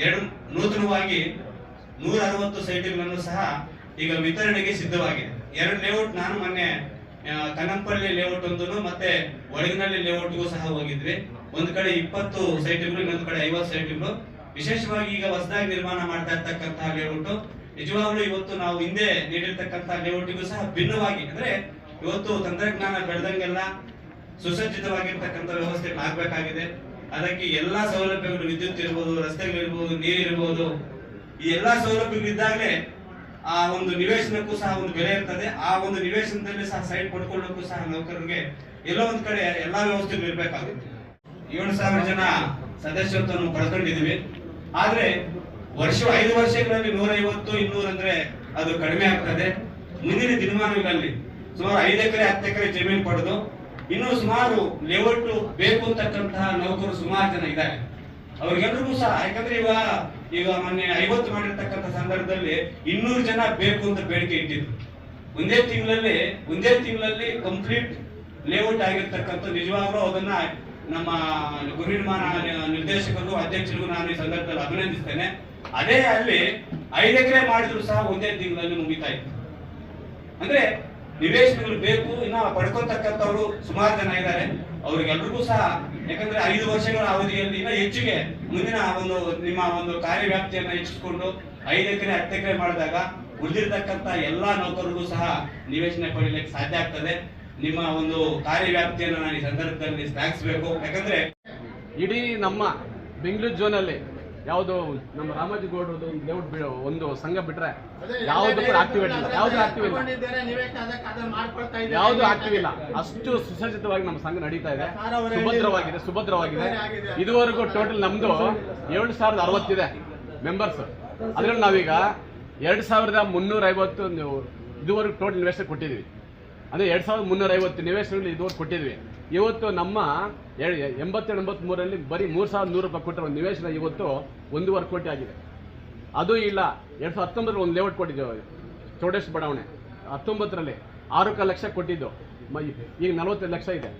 ಎರಡು ನೂತನವಾಗಿ ನೂರ ಅರವತ್ತು ಸೈಟ್ಗಳನ್ನು ಸಹ ಈಗ ವಿತರಣೆಗೆ ಸಿದ್ಧವಾಗಿದೆ. ಎರಡು ಲೇಔಟ್ ನಾನು ಮೊನ್ನೆ ಕನಂಪಲ್ಲಿ ಲೇಔಟ್ ಒಂದು ಮತ್ತೆ ಒಳಗಿನಲ್ಲಿ ಲೇಔಟ್ಗೂ ಸಹ ಹೋಗಿದ್ವಿ. ಒಂದ್ ಕಡೆ ಇಪ್ಪತ್ತು ಸೈಟ್ಗಳು ಇನ್ನೊಂದು ಕಡೆ ಐವತ್ತು ಸೈಟ್ಗಳು ವಿಶೇಷವಾಗಿ ಈಗ ಹೊಸದಾಗಿ ನಿರ್ಮಾಣ ಮಾಡ್ತಾ ಇರ್ತಕ್ಕಂತಹ ಲೇಔಟ್ ನಿಜವಾಗ್ಲೂ ಇವತ್ತು ನಾವು ಹಿಂದೆ ನೀಡಿರ್ತಕ್ಕಂತಹ ಲೇಔಟ್ಗೂ ಸಹ ಭಿನ್ನವಾಗಿ, ಅಂದ್ರೆ ಇವತ್ತು ತಂತ್ರಜ್ಞಾನ ಬೆಳೆದಂಗೆಲ್ಲ ಸುಸಜ್ಜಿತವಾಗಿರ್ತಕ್ಕಂಥ ವ್ಯವಸ್ಥೆ ಆಗ್ಬೇಕಾಗಿದೆ. ಅದಕ್ಕೆ ಎಲ್ಲಾ ಸೌಲಭ್ಯಗಳು ವಿದ್ಯುತ್ ಇರ್ಬೋದು ರಸ್ತೆಗಳಿರ್ಬೋದು ನೀರಿರ್ಬೋದು ಈ ಎಲ್ಲಾ ಸೌಲಭ್ಯಗಳು ಇದ್ದಾಗಲೇ ಆ ಒಂದು ನಿವೇಶನಕ್ಕೂ ಸಹ ಒಂದು ಬೆಲೆ ಇರ್ತದೆ. ಆ ಒಂದು ನಿವೇಶನದಲ್ಲಿ ಸಹ ಸೈಟ್ ಪಡ್ಕೊಳ್ಳೋಕ್ಕೂ ಸಹ ನೌಕರರಿಗೆ ಎಲ್ಲೋ ಒಂದ್ ಕಡೆ ಎಲ್ಲಾ ವ್ಯವಸ್ಥೆಗಳು ಇರ್ಬೇಕಾಗುತ್ತೆ. ಏಳು ಸಾವಿರ ಜನ ಸದಸ್ಯತ್ವವನ್ನು ಪಡೆದುಕೊಂಡಿದ್ದೀವಿ ಆದ್ರೆ ವರ್ಷ ಐದು ವರ್ಷಗಳಲ್ಲಿ ನೂರ ಐವತ್ತು ಇನ್ನೂರು ಅಂದ್ರೆ ಅದು ಕಡಿಮೆ ಆಗ್ತದೆ. ಮುಂದಿನ ದಿನಮಾನಗಳಲ್ಲಿ ಸುಮಾರು ಐದು ಎಕರೆ, ಹತ್ತು ಎಕರೆ ಜಮೀನು ಪಡೆದು ಇನ್ನು ಸುಮಾರು ಲೇಔಟ್ ಬೇಕು ಅಂತಕ್ಕಂತಹ ನೌಕರು ಸುಮಾರು ಜನ ಇದ್ದಾರೆ. ಅವ್ರಿಗೆಲ್ರಿಗೂ ಸಹ, ಯಾಕಂದ್ರೆ ಇವಾಗ, ಈಗ ಮೊನ್ನೆ ಐವತ್ತು ಮಾಡಿರ್ತಕ್ಕಂಥ ಸಂದರ್ಭದಲ್ಲಿ ಇನ್ನೂರು ಜನ ಬೇಕು ಅಂತ ಬೇಡಿಕೆ ಇಟ್ಟಿದ್ರು. ಒಂದೇ ತಿಂಗಳಲ್ಲಿ ಒಂದೇ ತಿಂಗಳಲ್ಲಿ ಕಂಪ್ಲೀಟ್ ಲೇಔಟ್ ಆಗಿರ್ತಕ್ಕಂಥ ನಿಜವಾಗ್ಲೂ ಅದನ್ನ ನಮ್ಮ ಗೃಹ ನಿರ್ಮಾಣ ನಿರ್ದೇಶಕರು ಅಧ್ಯಕ್ಷರಿಗೂ ನಾನು ಈ ಸಂದರ್ಭದಲ್ಲಿ ಅಭಿನಂದಿಸ್ತೇನೆ. ಅದೇ ಅಲ್ಲಿ ಐದು ಎಕರೆ ಮಾಡಿದ್ರು ಸಹ ಒಂದೇ ತಿಂಗಳಲ್ಲಿ ಮುಗಿತಾ ಇತ್ತು. ಅಂದ್ರೆ ನಿವೇಶನಗಳು ಬೇಕು, ಇನ್ನ ಪಡ್ಕೊತಕ್ಕಂಥವ್ರು ಸುಮಾರು ಜನ ಇದ್ದಾರೆ. ಅವ್ರಿಗೆಲ್ರಿಗೂ ಸಹ, ಯಾಕಂದ್ರೆ ಐದು ವರ್ಷಗಳ ಅವಧಿಯಲ್ಲಿ ಇನ್ನೂ ಹೆಚ್ಚಿಗೆ ಮುಂದಿನ ಒಂದು ನಿಮ್ಮ ಒಂದು ಕಾರ್ಯವ್ಯಾಪ್ತಿಯನ್ನ ಹೆಚ್ಚಿಸಿಕೊಂಡು ಐದು ಎಕರೆ, ಹತ್ತು ಎಕರೆ ಮಾಡಿದಾಗ ಉಳಿದಿರ್ತಕ್ಕಂಥ ಎಲ್ಲಾ ನೌಕರರಿಗೂ ಸಹ ನಿವೇಶನ ಪಡೆಯಲಿಕ್ಕೆ ಸಾಧ್ಯ ಆಗ್ತದೆ. ನಿಮ್ಮ ಒಂದು ಕಾರ್ಯವ್ಯಾಪ್ತಿಯನ್ನು ನಾನು ಈ ಸಂದರ್ಭದಲ್ಲಿ ಶ್ಲಾಘಿಸಬೇಕು ಯಾಕಂದ್ರೆ ಇಡೀ ನಮ್ಮ ಬೆಂಗಳೂರು ಝೋನಲ್ಲಿ ಯಾವುದು ನಮ್ಮ ರಾಮಾಜಿ ಗೌಡ್ರದ್ದು ಒಂದು ಲೇಔಟ್ ಬಿಡೋ ಒಂದು ಸಂಘ ಬಿಟ್ರೆ ಯಾವ್ದು ಕೂಡ ಆಕ್ಟಿವೇಟ್ ಇಲ್ಲ. ಯಾವ್ದು ಆಕ್ಟಿವ್ ಇಲ್ಲ. ಯಾವ್ದು ಆಕ್ಟಿವ್ ಇಲ್ಲ. ಅಷ್ಟು ಸುಸಜ್ಜಿತವಾಗಿ ನಮ್ಮ ಸಂಘ ನಡೀತಾ ಇದೆ. ಸುಭದ್ರವಾಗಿದೆ ಸುಭದ್ರವಾಗಿದೆ. ಇದುವರೆಗೂ ಟೋಟಲ್ ನಮ್ದು ಏಳು ಸಾವಿರದ ಅರವತ್ತಿದೆ ಮೆಂಬರ್ಸ್ ಅದ್ರಲ್ಲಿ ನಾವೀಗ ಎರಡು ಸಾವಿರದ ಮುನ್ನೂರ ಐವತ್ತು ಇದುವರೆಗೂ ಟೋಟಲ್ ಇನ್ವೆಸ್ಟ್ ಕೊಟ್ಟಿದ್ದೀವಿ. ಅಂದ್ರೆ ಎರಡು ಸಾವಿರದ ಮುನ್ನೂರ ಐವತ್ತು ನಿವೇಶನಗಳು ಇದುವರೆಗೆ ಕೊಟ್ಟಿದ್ವಿ. ಇವತ್ತು ನಮ್ಮ ಎಂಬತ್ತೆರಡು ಎಂಬತ್ತ್ ಮೂರರಲ್ಲಿ ಬರೀ ಮೂರು ಸಾವಿರದ ನೂರು ರೂಪಾಯಿ ಕೊಟ್ಟಿರೋ ಒಂದು ನಿವೇಶನ ಇವತ್ತು ಒಂದೂವರೆ ಕೋಟಿ ಆಗಿದೆ. ಅದು ಇಲ್ಲ, ಎರಡು ಸಾವಿರದ ಹತ್ತೊಂಬತ್ತರಲ್ಲಿ ಒಂದು ಲೇಔಟ್ ಕೊಟ್ಟಿದ್ದೇವೆ ಚೌಡೇಶ್ ಬಡಾವಣೆ. ಹತ್ತೊಂಬತ್ತರಲ್ಲಿ ಆರು ಲಕ್ಷ ಕೊಟ್ಟಿದ್ದು. ಈಗ ನಲವತ್ತೈದು ಲಕ್ಷ ಇದೆ.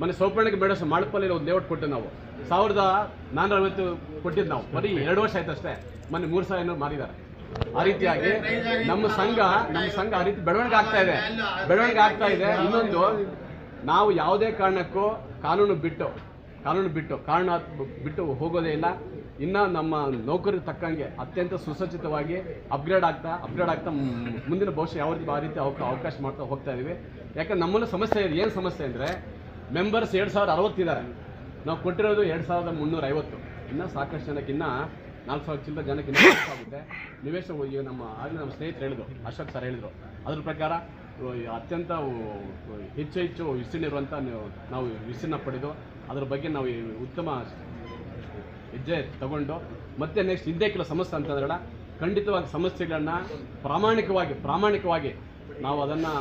ಮೊನ್ನೆ ಸೌಪರ್ಣಿಗೆ ಬೇಡ ಮಾಡಪ್ಪಲ್ಲಿ ಒಂದು ಲೇಔಟ್ ಕೊಟ್ಟು ನಾವು. ಸಾವಿರದ ನಾನೂರ ಐವತ್ತು ಕೊಟ್ಟಿದ್ದು ನಾವು. ಬರೀ ಎರಡು ವರ್ಷ ಆಯ್ತು ಅಷ್ಟೇ ಮೊನ್ನೆ ಮೂರು ಸಾವಿರ ಏನೋ ಮಾರಿದ್ದಾರೆ. ಆ ರೀತಿಯಾಗಿ ನಮ್ಮ ಸಂಘ ನಮ್ಮ ಸಂಘ ಆ ರೀತಿ ಬೆಳವಣಿಗೆ ಆಗ್ತಾ ಇದೆ. ಬೆಳವಣಿಗೆ ಆಗ್ತಾ ಇದೆ. ಇನ್ನೊಂದು, ನಾವು ಯಾವುದೇ ಕಾರಣಕ್ಕೂ ಕಾನೂನು ಬಿಟ್ಟು ಕಾನೂನು ಬಿಟ್ಟು, ಕಾರಣ ಬಿಟ್ಟು ಹೋಗೋದೇ ಇಲ್ಲ. ಇನ್ನ ನಮ್ಮ ನೌಕರಿಗೆ ತಕ್ಕಂಗೆ ಅತ್ಯಂತ ಸುಸಜ್ಜಿತವಾಗಿ ಅಪ್ಗ್ರೇಡ್ ಆಗ್ತಾ ಅಪ್ಗ್ರೇಡ್ ಆಗ್ತಾ ಮುಂದಿನ ಭವಿಷ್ಯ ಯಾವ ರೀತಿ ಆ ರೀತಿ ಅವಕ- ಅವಕಾಶ ಮಾಡ್ತಾ ಹೋಗ್ತಾ ಇದೀವಿ. ಯಾಕಂದ್ರೆ ನಮ್ಮಲ್ಲಿ ಸಮಸ್ಯೆ ಇದೆ. ಏನು ಸಮಸ್ಯೆ ಅಂದರೆ ಮೆಂಬರ್ಸ್ ಎರಡು ಸಾವಿರದ ಅರವತ್ತಿದ್ದಾರೆ. ನಾವು ಕೊಟ್ಟಿರೋದು ಎರಡು ಸಾವಿರದ ಮುನ್ನೂರ ಐವತ್ತು ಇನ್ನೂ ಸಾಕಷ್ಟು ಜನಕ್ಕೆ ಇನ್ನೂ ನಾಲ್ಕು ಸಾವಿರ ಚಿಲ್ಲರೆ ಜನಕ್ಕೆ ಆಗುತ್ತೆ ನಿವೇಶ ಈಗ ನಮ್ಮ ಆಗಲೇ ನಮ್ಮ ಸ್ನೇಹಿತರು ಹೇಳಿದ್ರು, ಅಶೋಕ್ ಸರ್ ಹೇಳಿದ್ರು. ಅದ್ರ ಪ್ರಕಾರ ಅತ್ಯಂತ ಹೆಚ್ಚು ಹೆಚ್ಚು ವಿಸ್ತೀರ್ಣ ಇರುವಂಥ ನೀವು ವಿಸ್ತೀರ್ಣ ಪಡೆದು, ಅದರ ಬಗ್ಗೆ ನಾವು ಉತ್ತಮ ಹೆಜ್ಜೆ ತಗೊಂಡು, ಮತ್ತೆ ನೆಕ್ಸ್ಟ್ ಹಿಂದೆ ಕೆಲವು ಸಮಸ್ಯೆ ಅಂತಂದ್ರೆ ಖಂಡಿತವಾಗಿ ಸಮಸ್ಯೆಗಳನ್ನ ಪ್ರಾಮಾಣಿಕವಾಗಿ ಪ್ರಾಮಾಣಿಕವಾಗಿ ನಾವು ಅದನ್ನು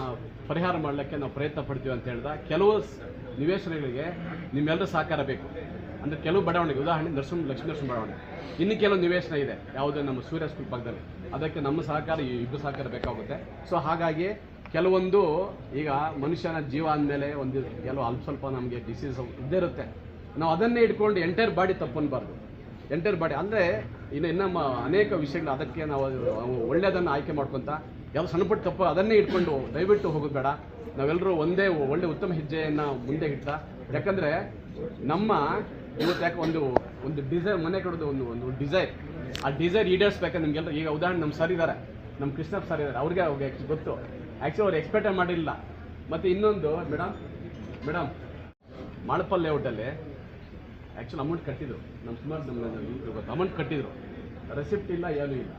ಪರಿಹಾರ ಮಾಡಲಿಕ್ಕೆ ನಾವು ಪ್ರಯತ್ನ ಪಡ್ತೀವಿ ಅಂತ ಹೇಳಿದ. ಕೆಲವು ನಿವೇಶನಗಳಿಗೆ ನಿಮ್ಮೆಲ್ಲರೂ ಸಹಕಾರ ಬೇಕು. ಅಂದರೆ ಕೆಲವು ಬಡಾವಣೆಗೆ ಉದಾಹರಣೆ ನರಸಿಂಹ, ಲಕ್ಷ್ಮೀ ನರಸಿಂಹ ಬಡಾವಣೆ. ಇನ್ನು ಕೆಲವು ನಿವೇಶನ ಇದೆ, ಯಾವುದೇ ನಮ್ಮ ಸೂರ್ಯ ಸ್ಕೂಲ್ ಪಕ್ಕದಲ್ಲಿ. ಅದಕ್ಕೆ ನಮ್ಮ ಸಹಕಾರ ಈ ಇಬ್ಬರು ಸಹಕಾರ ಬೇಕಾಗುತ್ತೆ. ಸೊ ಹಾಗಾಗಿ ಕೆಲವೊಂದು ಈಗ ಮನುಷ್ಯನ ಜೀವ ಅಂದಮೇಲೆ ಒಂದು ಕೆಲವು ಅಲ್ಪ ಸ್ವಲ್ಪ ನಮಗೆ ಡಿಸೀಸ್ ಇದ್ದೇ ಇರುತ್ತೆ. ನಾವು ಅದನ್ನೇ ಇಟ್ಕೊಂಡು ಎಂಟೈರ್ ಬಾಡಿ ತಪ್ಪನ್ಬಾರ್ದು. ಎಂಟೈರ್ ಬಾಡಿ ಅಂದರೆ ಇನ್ನು ಇನ್ನು ಅನೇಕ ವಿಷಯಗಳು ಅದಕ್ಕೆ ನಾವು ಒಳ್ಳೆಯದನ್ನು ಆಯ್ಕೆ ಮಾಡ್ಕೊತ ಯಾವ ಸಣ್ಣಪುಟ್ಟ ತಪ್ಪು ಅದನ್ನೇ ಇಟ್ಕೊಂಡು ದಯವಿಟ್ಟು ಹೋಗೋದು ನಾವೆಲ್ಲರೂ ಒಂದೇ ಒಳ್ಳೆ ಉತ್ತಮ ಹೆಜ್ಜೆಯನ್ನು ಮುಂದೆ ಇಟ್ಟ ಯಾಕಂದರೆ ನಮ್ಮ ಇವತ್ತು ಯಾಕೆ ಒಂದು ಒಂದು ಡಿಸೈರ್ ಮನೆ ಕಡೋದು ಒಂದು ಒಂದು ಡಿಸೈರ್ ಆ ಡಿಸೈರ್ ಈಡೇರಿಸ್ಬೇಕಂದ್ರೆ ನಿಮಗೆಲ್ಲ ಈಗ ಉದಾಹರಣೆ ನಮ್ಮ ಸರ್ ಇದ್ದಾರೆ ನಮ್ಮ ಕೃಷ್ಣಪ್ಪ ಸರ್ ಇದ್ದಾರೆ ಅವ್ರಿಗೆ ಅವ್ರಿಗೆ ಗೊತ್ತು. ಆ್ಯಕ್ಚುಲಿ ಅವ್ರು ಎಕ್ಸ್ಪೆಕ್ಟೇ ಮಾಡಿಲ್ಲ. ಮತ್ತು ಇನ್ನೊಂದು ಮೇಡಮ್ ಮೇಡಮ್ ಮಾಳಪಲ್ ಲೇಔಟಲ್ಲಿ ಆ್ಯಕ್ಚುಲಿ ಅಮೌಂಟ್ ಕಟ್ಟಿದ್ರು. ನಮ್ಮ ಸುಮಾರು ನಮ್ಮ ಅಮೌಂಟ್ ಕಟ್ಟಿದ್ರು. ರೆಸಿಪ್ಟ್ ಇಲ್ಲ ಏನೂ ಇಲ್ಲ.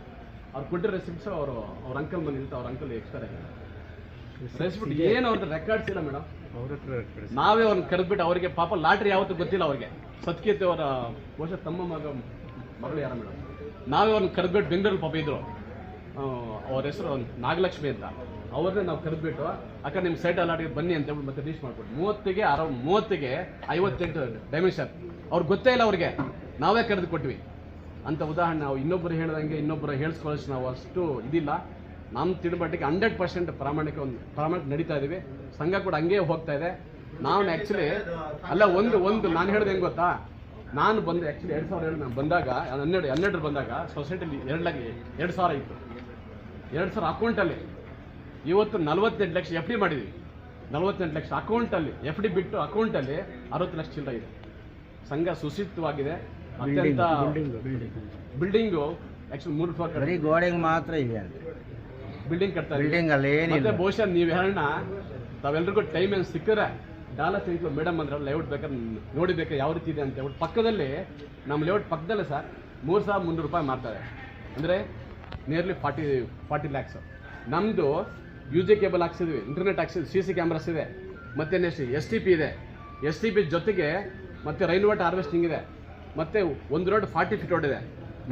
ಅವ್ರು ಕೊಟ್ಟಿರೋ ರೆಸಿಪ್ಟ್ಸ್ ಅವರು ಅವ್ರ ಅಂಕಲ್ ಬಂದಿತ್ತು ಅವ್ರ ಅಂಕಲ್ ಎಕ್ಸ್ಪೈರ್ ಆಗಿದೆ. ರೆಸಿಪ್ಟ್ ಏನು ಅವ್ರದ್ದು ರೆಕಾರ್ಡ್ಸ್ ಇಲ್ಲ ಮೇಡಮ್ ನಾವೇ ಅವ್ರನ್ನ ಕರೆದ್ಬಿಟ್ಟು ಅವರಿಗೆ ಪಾಪ ಲಾಟ್ರಿ ಯಾವತ್ತೂ ಗೊತ್ತಿಲ್ಲ ಅವ್ರಿಗೆ. ಸತ್ಕೀರ್ತಿ ಅವರ ಬಹುಶಃ ತಮ್ಮ ಮಗ, ಮಗಳು ಯಾರ ಮೇಡಮ್? ನಾವೇ ಅವ್ರನ್ನ ಕರೆದ್ಬಿಟ್ಟು ಬೆಂಗಳೂರಲ್ಲಿ ಪಾಪ ಇದ್ರು. ಅವ್ರ ಹೆಸರು ನಾಗಲಕ್ಷ್ಮಿ ಅಂತ. ಅವ್ರನ್ನೇ ನಾವು ಕರೆದ್ಬಿಟ್ಟು, ಅಕ್ಕ ನಿಮ್ಮ ಸೈಟ್ ಅಲಾಟಿಗೆ ಬನ್ನಿ ಅಂತ ಹೇಳ್ಬಿಟ್ಟು ಮತ್ತೆ ರೀಚ್ ಮಾಡ್ಬಿಟ್ಟು ಮೂವತ್ತಿಗೆ ಅರ ಮೂವತ್ತಿಗೆ ಐವತ್ತೆಂಟು ಡೈಮೆನ್ಷನ್ ಅವ್ರಿಗೆ ಗೊತ್ತೇ ಇಲ್ಲ ಅವ್ರಿಗೆ. ನಾವೇ ಕರೆದು ಕೊಟ್ವಿ ಅಂತ ಉದಾಹರಣೆ ನಾವು ಇನ್ನೊಬ್ಬರು ಹೇಳ್ದಂಗೆ ಇನ್ನೊಬ್ಬರು ಹೇಳಿಸ್ಕೊಳ್ಳೋಷ್ಟು ನಾವು ಅಷ್ಟು ಇದಿಲ್ಲ. ನಮ್ಮ ತಿಳುವಳಿಕೆ ಹಂಡ್ರೆಡ್ ಪರ್ಸೆಂಟ್ ಪ್ರಾಮಾಣಿಕ ಒಂದು ಪ್ರಾಮಾಣಿಕ ನಡೀತಾ ಇದ್ದೀವಿ ಸಂಘ ಕೂಡ ಹಂಗೆ ಹೋಗ್ತಾ ಇದೆ. ನಾವು ಆ್ಯಕ್ಚುಲಿ ಅಲ್ಲ ಒಂದು ಒಂದು ನಾನು ಹೇಳ್ದೆ ಹೆಂಗೆ ಗೊತ್ತಾ? ನಾನು ಬಂದು ಆ್ಯಕ್ಚುಲಿ ಎರಡು ಸಾವಿರ ಎರಡು ನಾನು ಬಂದಾಗ ಹನ್ನೆರಡು ಹನ್ನೆರಡರ ಬಂದಾಗ ಸೊಸೈಟಿಲಿ ಎರಡ್ ಲಕ್ಷ ಎರಡು ಸಾವಿರ ಇತ್ತು. ಎರಡು ಸಾವಿರ ಅಕೌಂಟಲ್ಲಿ ಇವತ್ತು ನಲ್ವತ್ತೆಂಟು ಲಕ್ಷ ಎಫ್ ಡಿ ಮಾಡಿದ್ವಿ. ನಲ್ವತ್ತೆಂಟು ಲಕ್ಷ ಅಕೌಂಟಲ್ಲಿ ಎಫ್ ಡಿ ಬಿಟ್ಟು ಅಕೌಂಟಲ್ಲಿ ಅರವತ್ತು ಲಕ್ಷ ಚಿಲ್ಲರೆ ಇದೆ. ಸಂಘ ಸುಸೂಚಿತವಾಗಿದೆ ಅತ್ಯಂತ ಬಿಲ್ಡಿಂಗು ಆ್ಯಕ್ಚುಲಿ ಮೂರು ಫ್ಲೋರ್ ಗೋಡೆಗೆ ಮಾತ್ರ ಇದೆ ಬಿಲ್ಡಿಂಗ್ ಕಟ್ತಾರೆ ಬಹುಶಃ ನೀವು ಹೇಳೋಣ ತಾವೆಲ್ರಿಗೂ ಟೈಮ್ ಏನು ಸಿಕ್ಕರೆ ಡಾಲರ್ ಸೈನ್ಸ್ ಮೇಡಮ್ ಅಂದ್ರೆ ಲೇಔಟ್ ಬೇಕಾದ್ರೆ ನೋಡಿಬೇಕು ಯಾವ ರೀತಿ ಇದೆ ಅಂತ ಹೇಳ್ಬಿಟ್ಟು ಪಕ್ಕದಲ್ಲಿ ನಮ್ಮ ಲೇಔಟ್ ಪಕ್ಕದಲ್ಲೇ ಸರ್ ಮೂರು ಸಾವಿರ ಮುನ್ನೂರು ರೂಪಾಯಿ ಮಾಡ್ತಾರೆ ಅಂದರೆ ನಿಯರ್ಲಿ ಫಾರ್ಟಿ ಫಾರ್ಟಿ ಲ್ಯಾಕ್ಸ್ ನಮ್ಮದು ಯು ಜಿ ಕೇಬಲ್ ಹಾಕ್ಸಿದ್ವಿ ಇಂಟರ್ನೆಟ್ ಹಾಕ್ಸಿದ್ವಿ ಸಿ ಸಿ ಕ್ಯಾಮ್ರಾಸ್ ಇದೆ, ಮತ್ತೆ ನೆಕ್ಸ್ಟ್ ಎಸ್ ಟಿ ಪಿ ಇದೆ. ಎಸ್ ಟಿ ಪಿ ಜೊತೆಗೆ ಮತ್ತೆ ರೈನ್ ವಾಟರ್ ಹಾರ್ವೆಸ್ಟಿಂಗ್ ಇದೆ, ಮತ್ತೆ ಒಂದು ರೋಡ್ ಫಾರ್ಟಿ ಫೀಟ್ ರೋಡ್ ಇದೆ,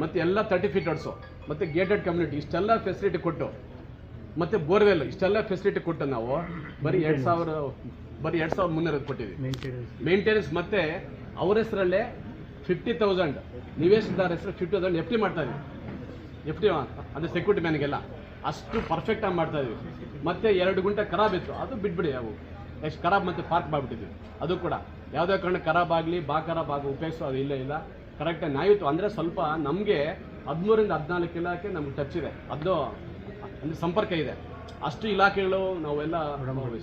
ಮತ್ತೆ ಎಲ್ಲ ತರ್ಟಿ ಫೀಟ್ ರೋಡ್ಸು ಮತ್ತೆ ಗೇಟೆಡ್ ಕಮ್ಯುನಿಟಿ ಇಷ್ಟೆಲ್ಲ ಫೆಸಿಲಿಟಿ ಕೊಟ್ಟು, ಮತ್ತೆ ಬೋರ್ವೆಲ್, ಇಷ್ಟೆಲ್ಲ ಫೆಸಿಲಿಟಿ ಕೊಟ್ಟು ನಾವು ಬರೀ ಎರಡು ಸಾವಿರ ಬರೀ ಎರಡು ಸಾವಿರದ ಮುನ್ನೂರ ಕೊಟ್ಟಿದ್ವಿ ಮೇಂಟೆನೆನ್ಸ್ ಮತ್ತೆ ಅವ್ರ ಹೆಸರಲ್ಲೇ ಫಿಫ್ಟಿ ತೌಸಂಡ್ ನಿವೇಶನದಾರ ಹೆಸರು ಫಿಫ್ಟಿ ತೌಸಂಡ್ ಎಫ್ ಟಿ ಮಾಡ್ತಾ ಇದ್ವಿ ಎಫ್ ಟಿ ಅಂದರೆ ಸೆಕ್ಯೂರಿಟಿ ಮ್ಯಾನ್ಗೆಲ್ಲ ಅಷ್ಟು ಪರ್ಫೆಕ್ಟಾಗಿ ಮಾಡ್ತಾ ಇದ್ವಿ ಮತ್ತೆ ಎರಡು ಗುಂಟೆ ಖರಾಬ್ ಇತ್ತು. ಅದು ಬಿಟ್ಬಿಡಿ ಅವು. ಎಷ್ಟು ಖರಾಬ್ ಮತ್ತೆ ಪಾರ್ಕ್ ಮಾಡಿಬಿಟ್ಟಿದ್ವಿ ಅದು ಕೂಡ. ಯಾವುದೇ ಕಾರಣ ಖರಾಬ್ ಆಗಲಿ ಬಾ ಖರಾಬ್ ಆಗಿ ಉಪಯೋಗಿಸೋ ಅದು ಇಲ್ಲ ಇಲ್ಲ. ಕರೆಕ್ಟಾಗಿ ನಾಯಿತು. ಅಂದರೆ ಸ್ವಲ್ಪ ನಮಗೆ ಹದಿಮೂರಿಂದ ಹದಿನಾಲ್ಕು ಇಲಾಖೆ ನಮ್ಗೆ ಟಚ್ ಇದೆ. ಅದು ಅಂದರೆ ಸಂಪರ್ಕ ಇದೆ. ಅಷ್ಟು ಇಲಾಖೆಗಳು ನಾವೆಲ್ಲ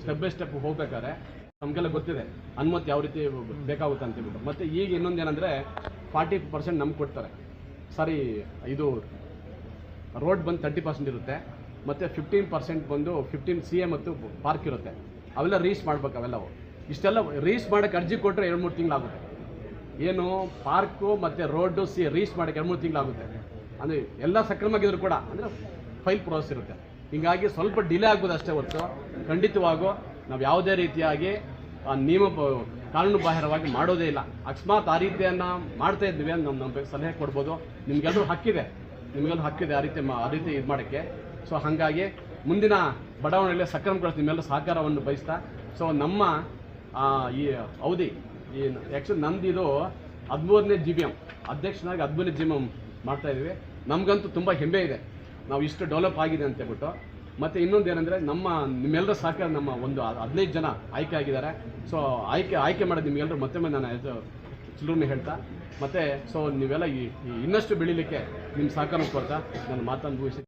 ಸ್ಟೆಪ್ ಬೈ ಸ್ಟೆಪ್ ಹೋಗ್ಬೇಕಾದ್ರೆ ನಮಗೆಲ್ಲ ಗೊತ್ತಿದೆ. ಅನುಮತಿ ಯಾವ ರೀತಿ ಬೇಕಾಗುತ್ತೆ ಅಂತ ಹೇಳ್ಬಿಟ್ಟು. ಮತ್ತೆ ಈಗ ಇನ್ನೊಂದು ಏನಂದರೆ ಫಾರ್ಟಿ ಪರ್ಸೆಂಟ್ ನಮ್ಗೆ ಕೊಡ್ತಾರೆ. ಸರಿ ಇದು ರೋಡ್ ಬಂದು ತರ್ಟಿ ಪರ್ಸೆಂಟ್ ಇರುತ್ತೆ. ಮತ್ತು ಫಿಫ್ಟೀನ್ ಪರ್ಸೆಂಟ್ ಬಂದು ಫಿಫ್ಟೀನ್ ಸಿ ಎ ಮತ್ತು ಪಾರ್ಕ್ ಇರುತ್ತೆ. ಅವೆಲ್ಲ ರೀಸ್ ಮಾಡ್ಬೇಕು ಅವೆಲ್ಲವು. ಇಷ್ಟೆಲ್ಲ ರೀಸ್ ಮಾಡೋಕ್ಕೆ ಅರ್ಜಿ ಕೊಟ್ಟರೆ ಎರಡು ಮೂರು ತಿಂಗಳಾಗುತ್ತೆ. ಏನು ಪಾರ್ಕು ಮತ್ತು ರೋಡು ಸಿ ರೀಸ್ ಮಾಡೋಕ್ಕೆ ಎರಡು ಮೂರು ತಿಂಗಳಾಗುತ್ತೆ. ಅಂದರೆ ಎಲ್ಲ ಸಕ್ರಮಾಗಿದ್ರು ಕೂಡ ಅಂದರೆ ಫೈಲ್ ಪ್ರೋಸೆಸ್ ಇರುತ್ತೆ. ಹೀಗಾಗಿ ಸ್ವಲ್ಪ ಡಿಲೇ ಆಗ್ಬೋದು ಅಷ್ಟೇ ಹೊರತು. ಖಂಡಿತವಾಗೂ ನಾವು ಯಾವುದೇ ರೀತಿಯಾಗಿ ಆ ನಿಯಮ ಕಾನೂನು ಬಾಹಿರವಾಗಿ ಮಾಡೋದೇ ಇಲ್ಲ. ಅಕಸ್ಮಾತ್ ಆ ರೀತಿಯನ್ನು ಮಾಡ್ತಾ ಇದ್ವಿ ಅಂತ ನಮ್ಮ ನಮ್ಮ ಸಲಹೆ ಕೊಡ್ಬೋದು. ನಿಮ್ಗೆಲ್ಲರೂ ಹಕ್ಕಿದೆ. ನಿಮಗೆಲ್ಲ ಹಕ್ಕಿದೆ ಆ ರೀತಿ ಆ ರೀತಿ ಇದು ಮಾಡೋಕ್ಕೆ. ಸೊ ಹಾಗಾಗಿ ಮುಂದಿನ ಬಡಾವಣೆಯಲ್ಲಿ ಸಕ್ರಮಗೊಳಿಸ ನಿಮ್ಮೆಲ್ಲ ಸಹಕಾರವನ್ನು ಬಯಸ್ತಾ. ಸೊ ನಮ್ಮ ಈ ಅವಧಿ, ಈ ಆ್ಯಕ್ಚುಲಿ ನಂದು ಇದು ಹದಿಮೂರನೇ ಜಿ ಬಿ ಎಂ ಅಧ್ಯಕ್ಷನಾಗಿ ಹದಿಮೂರನೇ ಜಿ ಬಿ ಎಂ ಮಾಡ್ತಾ ಇದ್ದೀವಿ ನಮಗಂತೂ ತುಂಬ ಹೆಮ್ಮೆ ಇದೆ. ನಾವು ಇಷ್ಟು ಡೆವಲಪ್ ಆಗಿದೆ ಅಂತ ಹೇಳ್ಬಿಟ್ಟು, ಮತ್ತು ಇನ್ನೊಂದು ಏನಂದರೆ ನಮ್ಮ ನಿಮ್ಮೆಲ್ಲರ ಸಹಕಾರ ನಮ್ಮ ಒಂದು ಹದಿನೈದು ಜನ ಆಯ್ಕೆ ಆಗಿದ್ದಾರೆ. ಸೊ ಆಯ್ಕೆ ಆಯ್ಕೆ ಮಾಡೋದು ನಿಮಗೆಲ್ಲರೂ ಮತ್ತೊಮ್ಮೆ ನಾನು ಇದು ಚಿಲುಮೆ ಹೇಳ್ತಾ, ಮತ್ತು ಸೊ ನೀವೆಲ್ಲ ಈ ಇನ್ನಷ್ಟು ಬೆಳೀಲಿಕ್ಕೆ ನಿಮ್ಮ ಸಹಕಾರ ಕೊಡ್ತಾ, ನನ್ನ ಮಾತನ್ನು ಮುಗಿಸಿ.